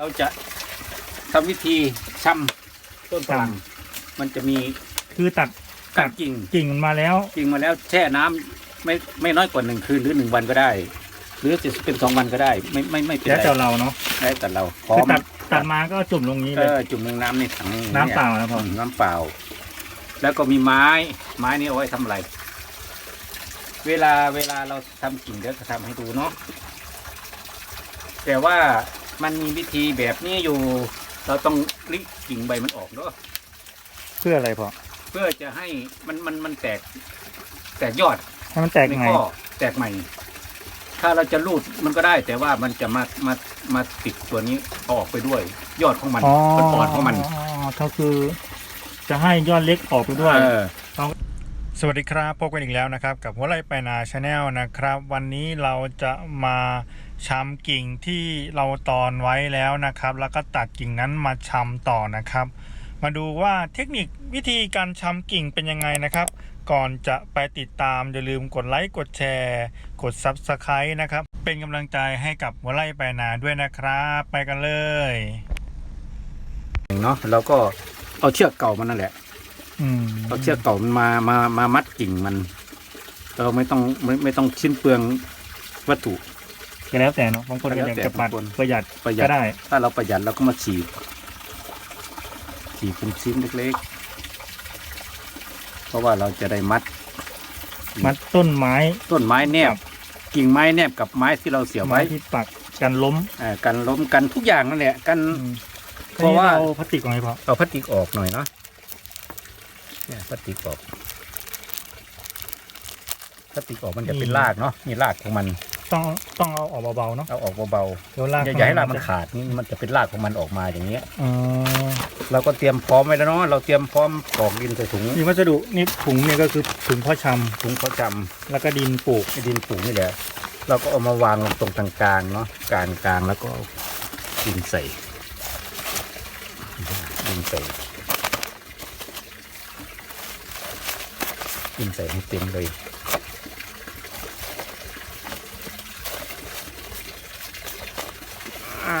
เราจะทำวิธีชำต้นฝรั่งมันจะมีคือตัดกัดกิ่งกิ่งมันมาแล้ว กิ่งมาแล้วแช่น้ำไม่ไม่น้อยกว่าหนึ่งคืนหรือหนึ่งวันก็ได้ หรือจะเป็นสองวันก็ได้ ไม่ไม่ไม่เป็นแล้วไรแต่เราเนาะได้แต่เราพร้อคือมตัดตัดมาก็จุ่มลงนี้เอเลยอจุ่มลงน้ำในถังน้ำเปล่านะพ่อมน้ำเปล่า แล้วก็มีไม้ไม้นี่เอาไว้ทำอะไร เวลาเวลาเราทำกิ่งเดี๋ยวจะทำให้ดูเนาะแต่ว่า มันมีวิธีแบบนี้อยู่ เราต้องลิกิ่งใบมันออกเนาะเพื่ออะไรพอเพื่อจะให้มันมันมันแตก แตกยอดให้มันแตกในยังไงข้อแตกใหม่ ถ้าเราจะรูดมันก็ได้ แต่ว่ามันจะมามามาติดตัวนี้เอาออกไปด้วย ยอดของมันอ๋อต้นอ่อนของมันอ๋อก็คือ จะให้ยอดเล็กออกไปด้วย เออ สวัสดีครับพบกันอีกแล้วนะครับ กับหัวไร่ไปนาชาแนลนะครับ วันนี้เราจะมาชำกิ่งที่เราตอนไว้แล้วนะครับ แล้วก็ตัดกิ่งนั้นมาชำต่อนะครับ มาดูว่าเทคนิควิธีการชำกิ่งเป็นยังไงนะครับ ก่อนจะไปติดตามอย่าลืมกดไลค์กดแชร์ กด Subscribe นะครับ เป็นกำลังใจให้กับหัวไร่ไปนาด้วยนะครับ ไปกันเลยเนาะเราก็เอาเชือกเก่ามันนั่นแหละ อืมเอาเชือกเก่ามันมามามามัดกิ่งมัน เราไม่ต้องไม่ไม่ต้องชิ้นเปลืองวัตถุ ก็แล้วแต่เนาะบางคนก็อยากจะปัดบางคน ประหยัดประหยัก็ด ได้ ถ้าเราประหยัดเราก็มาฉีกฉีกเป็นชิ้นเล็กๆ เพราะว่าเราจะได้มัดมัดต้นไม้ต้นไม้แนบ กิ่งไม้แนบกับไม้ที่เราเสียบไม้ไว้ที่ปักกันล้มอ่ากันล้มกันทุกอย่างนั่นแหละกัน เพราะว่าอันนี้เอพลาสติกออกไงพอเอาพลาสติกออกหน่อยเนาะ เนี่ยพลาสติกออกพลาสติกออกมันจะเป็นรากเนาะนี่รากของมันต้องต้องเอาออกเบาๆเนาะเอาออกเบาเดี๋ยวลากๆอย่าอย่าให้รากมันขาดนี่มันจะเป็นรากของมันออกมาอย่างเงี้ยอ๋อเราก็เตรียมพร้อมไว้แล้วเนาะเราเตรียมพร้อมกรอกดินใส่ถุงนี่วัสดุนี่ถุงเนี่ยก็คือถุงเพ่อชถุงเขาจำแล้วก็ดินปลูกำไอ้ดินปุ๋งนี่แหละเราก็เอามาวางลงตรงกลางๆเนาะกลางกลางๆแล้วก็เอาดินใส่ดินใส่ ดินใส่ให้เต็มเลยอ่า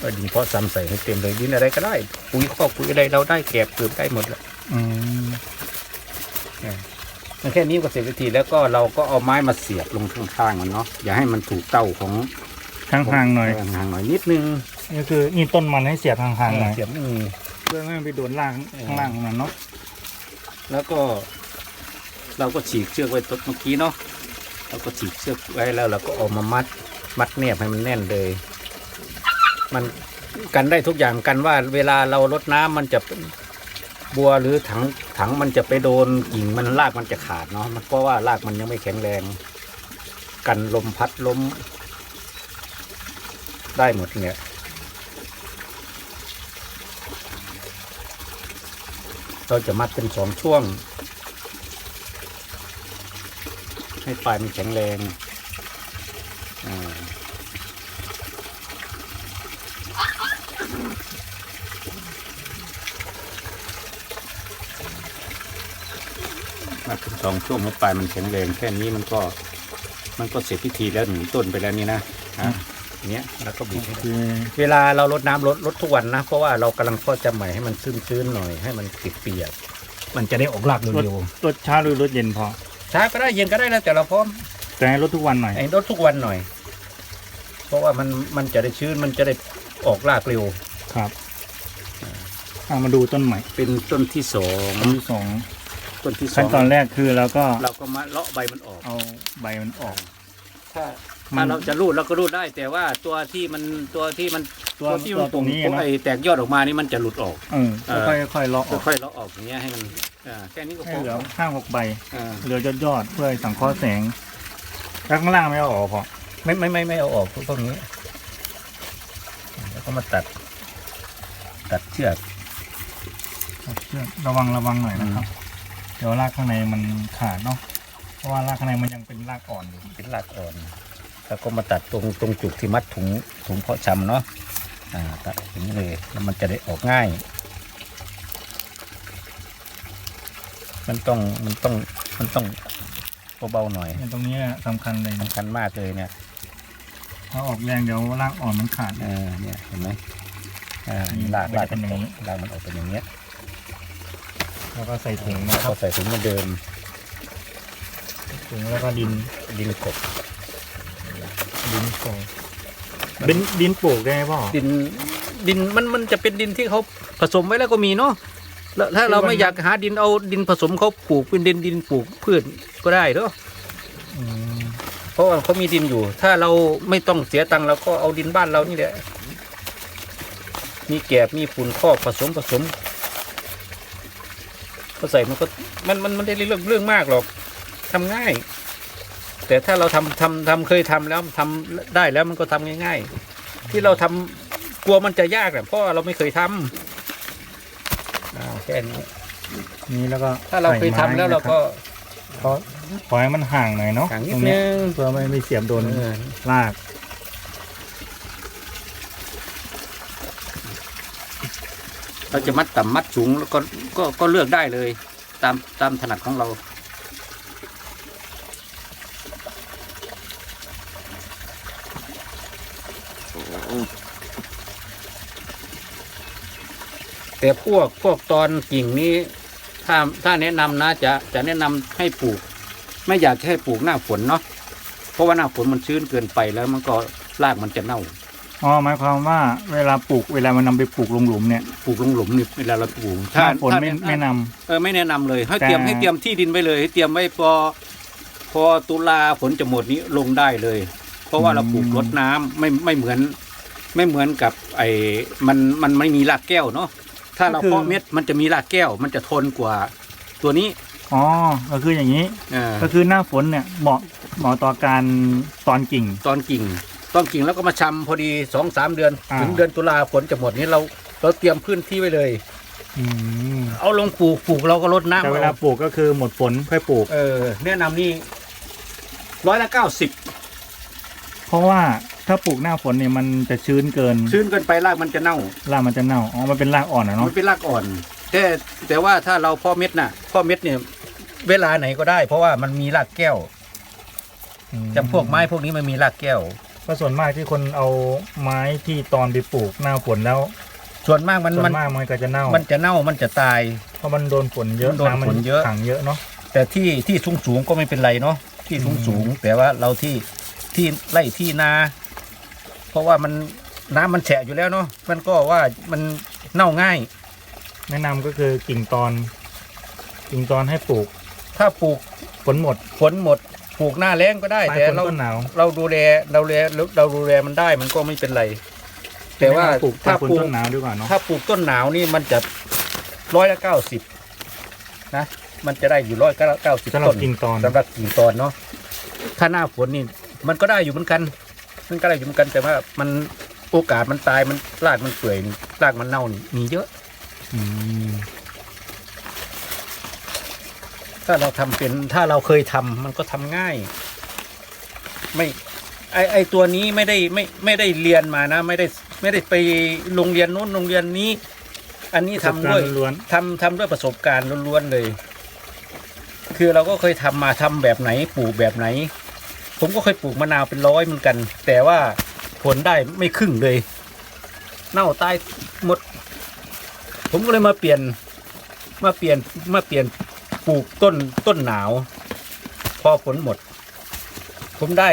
ก็ดินเพาะซ้ำใส่ให้เต็มเลยดินอะไรก็ได้ ปุ๋ยคอกปุ๋ยอะไรเราได้แกบเกือบได้หมดแหละอืมมันแค่นี้ก็เสร็จวิธีแล้วก็เราก็เอาไม้มาเสียบลงข้างๆมันเนาะอย่าให้มันถูกเต้าของห่างๆหน่อยเห่างๆหน่อยนิดนึงนี่คือนี่ต้นมันให้เสียบห่างๆหน่อยเสียบนี่เพื่อไม่ให้ไปโดนล่างข้างล่างของมันเนาะแล้วก็ เราก็ฉีกเชือกไว้ตรงเมื่อกี้เนาะเราก็ฉีกเชือกไว้แล้วเราก็เอามามัดมัดแนบให้มันแน่นเลย มันกันได้ทุกอย่างกันว่าเวลาเราลดน้ำมันจะบัวหรือถังถังมันจะไปโดนกิ่งมันรากมันจะขาดเนาะมันเพราะว่ารากมันยังไม่แข็งแรง กันลมพัดลมได้หมดเนี่ยเราจะมัดเป็นสองช่วง ให้ปลายมันแข็งแรงอ่ามัดเป็นสองช่วงให้ปลายมันแข็งแรงแค่นี้มันก็มันก็เสร็จพิธีแล้วหนึ่งต้นไปแล้วนี่นะอะอย่างเนี้ยแล้วก็บีบให้คือเวลาเราลดน้ำลดลดทุกวันนะ เพราะว่าเรากำลังเพาะจำใหม่ให้มันชื้นๆหน่อยให้มันติดเปียกมันจะได้ออกรากรถเร็วรถช้าหรือรถเย็นพอ ๆช้าก็ได้เย็นก็ได้แล้วแต่เราพร้อมแต่ให้รถทุกวันหน่อย ไอ้ลดทุกวันหน่อย เพราะว่ามันมันจะได้ชื้นมันจะได้ออกรากเร็ว ครับเอามาดูต้นใหม่เป็นต้นที่สองต้นที่สองต้นที่สอขั้นงตอนแรกคือเราก็เราก็มาเลาะใบมันออก เอาใบมันออก ถ้ามัถ้านเราจะรูดเราก็รูดได้ แต่ว่าตัวที่มันตัวที่มันตัวที่ตัวมันตรงนี้โป่งเนาะไอ้แตกยอดออกมานี่มันจะหลุดออก เออเออ ค่อยๆค่อยๆเลาะออกค่อยๆเลาะออกอย่างเงี้ยให้มัน อ่าแค่นี้ก็ให้พอเหลือห้าหกใบ อ่าเหลือยอดยอดๆเพื่อให้สังเคราะห์แสงแล้วข้างล่างไม่เอาออกพอไม่ไม่ไม่ไม่เอาออกพวกนี้ แล้วก็มาตัด ตัดเชือกเชือกระวังระวังหน่อยนะครับ เดี๋ยวรากข้างในมันขาดเนาะเพราะว่ารากข้างในมันยังเป็นรากอ่อนอยู่เป็นรากอ่อน แล้วก็มาตัดตรงตรงจุดที่มัดถุงถุงเพาะชำเนาะ อ่า ตัดอย่างนี้เลย แล้วมันจะได้ออกง่าย มันต้องมันต้องมันต้องเบาๆหน่อยเนี่ยตรงนี้สำคัญเลยสำคัญมากเลยเนี่ยถ้าออกแรงเดี๋ยวรากอ่อนมันขาดเออเนี่ยเห็นไหมอ่านี่ลากมันลากจะเป็นอย่างนี้ลากมันออกเป็นอย่างเงี้ยแล้วก็ใส่ถุงนะนะคครัรับบใส่ถุงเหมือนเดิมถุงแล้วก็ดินดินกบดินใส่เป็นดินปลูกได้ไหมพ่อดินดินมันมันจะเป็นดินที่เขาผสมไว้แล้วก็มีเนาะ แล้วถ้าเราคือมันไม่อยากหาดินเอาดินผสมเขาปลูกเป็นดินดินปลูกพืชก็ได้เนาะอืมเพราะว่าเขามีดินอยู่ ถ้าเราไม่ต้องเสียตังค์เราก็เอาดินบ้านเรานี่แหละ มีแกบมีฝุ่นคอกผสมผสมก็ใส่มันก็มันมันมันได้เรื่องเรื่องมากหรอกทำง่าย แต่ถ้าเราทำทำทำเคยทำแล้วทำได้แล้วมันก็ทำง่าย ๆ ที่เราทำกลัวมันจะยากเนี่ยเพราะว่าเราไม่เคยทำอ่า แค่นี้ นี่แล้วก็ถ้าเราเคยทำแล้วเราก็เพราะขอให้มันห่างหน่อยเนาะห่างนิตดรงเนี้นึยง เพื่อไม่ไม่เสียบโดนเออ ลาก เราจะมัดต่ำมัดสูงแล้วก็ก็ก็เลือกได้เลย ตามตามถนัดของเรา แต่พวกพวกตอนกิ่งนี้ถ้าถ้าแนะนำนะจะจะแนะนำให้ปลูก ไม่อยากให้ปลูกหน้าฝนเนาะเพราะว่าหน้าฝนมันชื้นเกินไปแล้วมันก็รากมันจะเน่าอ๋อหมายความว่าเวลาปลูกเวลามันนำไปปลูกลงหลุมเนี่ยปลูกลงหลุมนี่เวลาเราปลูกหน้าฝนไม่ถ้าไม่นเออไม่แนะนำเลยให้แต่เตรียมให้เตรียมที่ดินไว้เลยให้เตรียมไว้พอพอตุลาฝนจะหมดนี้ลงได้เลย เพราะว่าเราปลูกรดน้ำไม่ไม่เหมือน ไม่เหมือนกับไอ้มันมันไม่มีรากแก้วเนาะ ถ้าเราเพาะเม็ดมันจะมีรากแก้ว มันจะทนกว่าตัวนี้ำอ๋อก็คืออย่างนี้เออก็คือหน้าฝนเนี่ยเหมาะเหมาะต่อการตอนกิ่ง ตอนกิ่งตอนกิ่งแล้วก็มาชำพอดีสองสามเดือน อ่า ถึงเดือนตุลาฝนจะหมดนี้เราเราเตรียมพื้นที่ไว้เลย อืมเอาลงปลูกปลูกเราก็รดน้ำแต่เวลาอปลูกก็คือหมดฝนค่อยปลูก เออแนะนำนี่ร้อยละเก้าสิบเพราะว่า ถ้าปลูกหน้าฝนเนี่ยมันจะชื้นเกินชื้นเกินไปรากมันจะเน่ารากมันจะเน่าอ๋อมันเป็นรากอ่อนอะมัเนาะนเป็นรากอ่อนแต่แต่ว่าถ้าเราเพ่อเม็ดน่ะเพ่อเม็ดเนี่ยเวลาไหนก็ได้ เพราะว่ามันมีรากแก้วอืมจำพวกไม้พวกนี้มันมีรากแก้วก็ส่วนมากที่คนเอาไม้ที่ตอนไปปลูกหน้าฝนแล้ว ส่วนมากมันส่วมันนมากมันก็จะเน่า มันจะเน่ามันจะตาย เพราะมันโดนฝนเยอะมันโดนฝนเยอะขังเยอะเนาะแต่ที่ที่สูงสูงๆก็ไม่เป็นไรเนาะที่สูงสูงๆแต่ว่าเราที่ที่ไร่ที่นา เพราะว่ามันน้ำมันแฉะอยู่แล้วเนาะมันก็ว่ามันเน่าง่าย แนะนำก็คือกิ่งตอน กิ่งตอนให้ปลูกถ้าปลูกฝนหมดฝนหมดปลูกหน้าแล้งก็ได้ ปลายแต่ฝนเราต้นหนาว เราดูแลเราแลเราดูแลมันได้มันก็ไม่เป็นไร แต่ว่าแนะนำปลูกปลาถ้ายฝนปลูกต้นหนาวดีกว่าเนาะถ้าปลูกต้นหนาวนี่มันจะร้อยละเก้าสิบนะมันจะได้อยู่ร้อยเก้าสิบสำหรัต้บนกิ่งตอน สำหรับกิ่งตอนเนาะ ถ้าหน้าฝนนี่ มันก็ได้อยู่เหมือนกัน มันก็ได้อยู่เหมือนกันแต่ว่ามันโอกาสมันตายมันรากมันเปื่อยรากมันเน่านี่มีเยอะ อืมถ้าเราทำเป็นถ้าเราเคยทำมันก็ทำง่าย ไม่ไอไอตัวนี้ไม่ได้ไม่ไม่ได้เรียนมานะ ไม่ได้ไม่ได้ไปโรงเรียนนู้นโรงเรียนนี้ อันนี้ทำด้วย ประสบการณ์ล้วนทำทำด้วยประสบการณ์ล้วนๆเลย คือเราก็เคยทำมาทำแบบไหนปลูกแบบไหน ผมก็เคยปลูกมะนาวเป็นร้อยเหมือนกัน แต่ว่าผลได้ไม่ครึ่งเลย เน่าตายหมด ผมก็เลยมาเปลี่ยนมาเปลี่ยนมาเปลี่ยนปลูกต้นต้นหนาว พอผลหมด ผมได้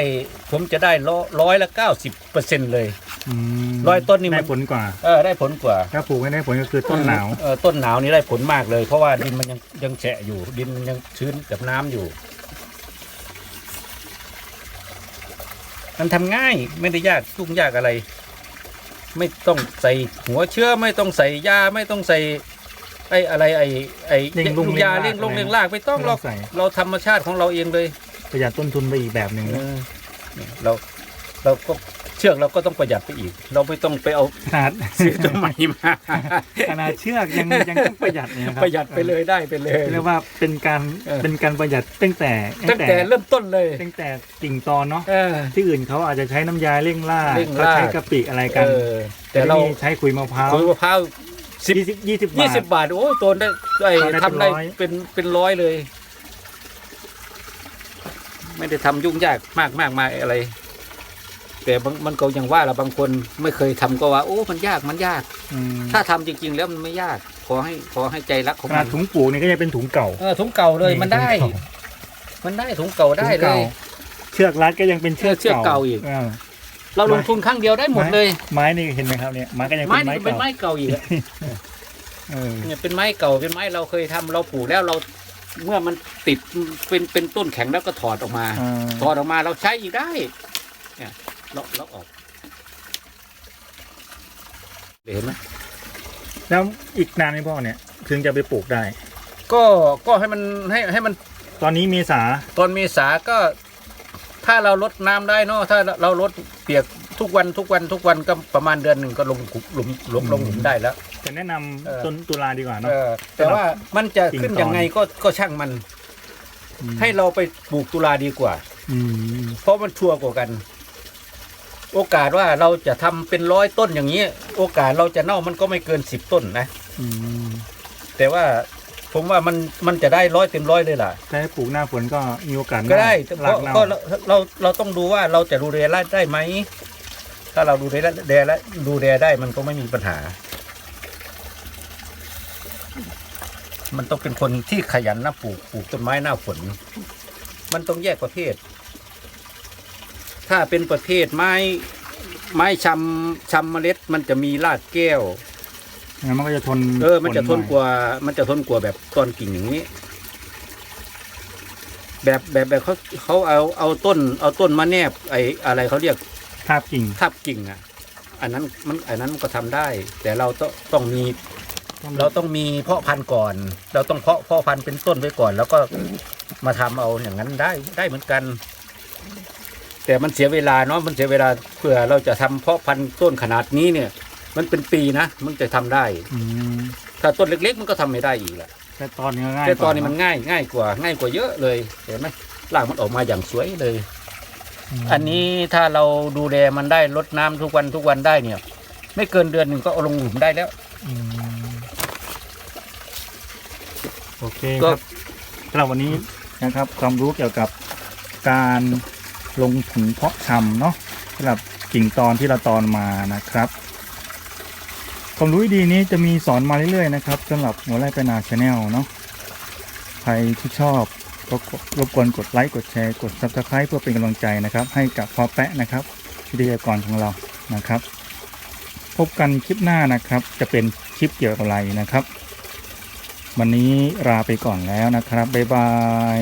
ผมจะได้ร้อยร้อยละเก้าสิบเปอร์เซ็นเลยอืมร้อยต้นนี่มันได้ผลกว่าเออได้ผลกว่า ถ้าปลูกไม่ได้ผลก็คือต้นหนาวเออต้นหนาวนี่ได้ผลมากเลย เพราะว่าดินมันยังยังแฉะอยู่ ดินมันยังชื้นกับน้ำอยู่ มันทำง่ายไม่ได้ยากยุ่งยากอะไร ไม่ต้องใส่หัวเชื้อไม่ต้องใส่ยาไม่ต้องใส่ไอ้อะไรไอ้ไอ้เร่งรุ่งยาเร่เร่งงรากลงเร่งรากไม่ต้องไม่หรต้ออกงใส่เราธรรมชาติของเราเองเลยประหยัดต้นทุนไปอีกแบบหนึ่งเออเนี่ยเราเราก็ เชือกเราก็ต้องประหยัดไปอีก เราไม่ต้องไปเอาขนาดซื้อตัวใหม่มาขนาดเชือกยังยังต้องประหยัดเนี่ยนะครับประหยัดไปเลยได้ไปเลยเรียกว่าเป็นการเออเป็นการประหยัดตั้งแต่ตั้งแต่เริ่มต้นเลยตั้งแต่กิ่งตอนเนาะเออที่อื่นเขาอาจจะใช้น้ำยาเร่งล่าเร่งเขารากใช้กะปิอะไรกันเออแต่เราที่นี่ใช้ขุยมะพร้าวคุยมะพร้าวสิบยี่สิบยี่สิบยี่บาทสิบบาทโอ้ยตัวได้ไอ้เอาได้ทำได้เป็นร้อยเป็นเป็นร้อยเลย ไม่ได้ทำยุ่งยากมากมากมายอะไร แแต่บางมันก็ยังว่าละบางคนไม่เคยทำก็ว่า โอ้ มันยากมันยากอืมถ้าทำจริง ๆ แล้วมันไม่ยาก ขอให้ขอให้ใจรักของขนามัดนถุงปลูกนี่ก็ยังเป็นถุงเก่าเออถุงเก่าเลยมันได้ถุงเก่ามันได้ถุงเก่าได้ถุงเลก่ายเชือกรัดก็ยังเป็นเชือกเชือกเก่าอีกาเราลงทุนครั้งเดียวได้หมดเลย ไม้นี่เห็นไหมครับเนี่ยไม้ก็ยังไม้เป็นไม้นี่เป็นเก่าไม้เก่าอีกอะเออเนี่ยเป็นไม้เก่าเป็นไม้เราเคยทำเราปลูกแล้วเราเมื่อมันติดเป็นเป็นต้นแข็งแล้วก็ถอดออกมาอ่าถอดออกมาเราใช้อีกได้ เนี่ยเราเราออกเห็นไหมแล้วอีกนานไหมพ่อเนี่ย ถึงจะไปปลูกได้ ก็ก็ให้มันให้ให้มันตอนนี้เมษาตอนเมษาก็ ถ้าเราลดน้ำได้เนาะถ้าเราลดเปียกทุกวันทุกวันทุกวันก็ประมาณเดือนหนึ่งก็ลงหลุมหลุมลงหลุมได้แล้วจะแนะนำเออต้นตุลาดีกว่าเนาะเออแต่ว่ามันจะขึ้นยังไงก็ก็ช่างมันมให้เราไปปลูกตุลาดีกว่าอืมเพราะมันชัวร์กว่ากัน โอกาสว่าเราจะทำเป็นร้อยต้นอย่างนี้ โอกาสเราจะเน่ามันก็ไม่เกินสิบต้นนะอืมแต่ว่าผมว่ามันมันจะได้ร้อยเต็มร้อยเลยล่ะถ้าให้ปลูกหน้าฝนก็มีโอกาสก็ได้เน่าเพรากราะเน่าก็เราเราเราต้องดูว่าเราจะดูแลได้ไหมถ้าเราดูแลแลและดูแลได้มันก็ไม่มีปัญหา มันต้องเป็นคนที่ขยันนะปลูกปลูกต้นไม้หน้าฝน มันต้องแยกประเภท ถ้าเป็นประเภทไม้ไม้ชำชำเมล็ดมันจะมีรากแก้ว งั้นมันก็จะทนเออ มันจะทนฝหกว่า มันจะทนกว่าแบบตอนกิ่งอย่างนี้ แบบแบบแบบเขาเขาเอาเอาต้น เอาต้นมาแนบ ไออะไรเขาเรียกทาบกิ่งทับกิ่งอะ อันนั้นมันอันนั้นมันก็ทำได้ แต่เราต้องต้องมี เราต้องมีเพาะพันธุ์ก่อน เราต้องเพาะเพาะพันธุ์เป็นต้นไว้ก่อน แล้วก็มาทำเอาอย่างนั้นได้ได้เหมือนกัน แต่มันเสียเวลาเนาะมันเสียเวลาเผื่อเราจะทำเพาะพันธุ์ต้นขนาดนี้เนี่ย มันเป็นปีนะมันจะทำได้ อืมถ้าต้นเล็ก ๆ มันก็ทำไม่ได้อีกแหละแต่ตอนนี้ก็ง่ายแต่ตอนนี้กว่ามันง่ายง่ายกว่า ง่ายกว่าเยอะเลยเห็นไหมรากมันออกมาอย่างสวยเลย มอันนี้ถ้าเราดูแลมันได้ลดน้ำทุกวันทุกวันได้เนี่ย ไม่เกินเดือนหนึ่งก็เอาลงหลุมได้แล้ว อืมโอเคคก็ รับสำหรับวันนี้นะครับความรู้เกี่ยวกับการ ลงถุงเพาะชำเนาะสำหรับกิ่งตอนที่เราตอนมานะครับความรู้ดีนี้จะมีสอนมาเรื่อยๆนะครับสำหรับหัวไร่ไปนาชาแนลเนาะใครที่ชอบก็รบกวนกดไลค์กดแชร์กด subscribe เพื่อเป็นกำลังใจนะครับ ให้กับพอแปะนะครับวิทยากรของเรานะครับ พบกันคลิปหน้านะครับ จะเป็นคลิปเกี่ยวกับอะไรนะครับ วันนี้ลาไปก่อนแล้วนะครับ บ๊ายบาย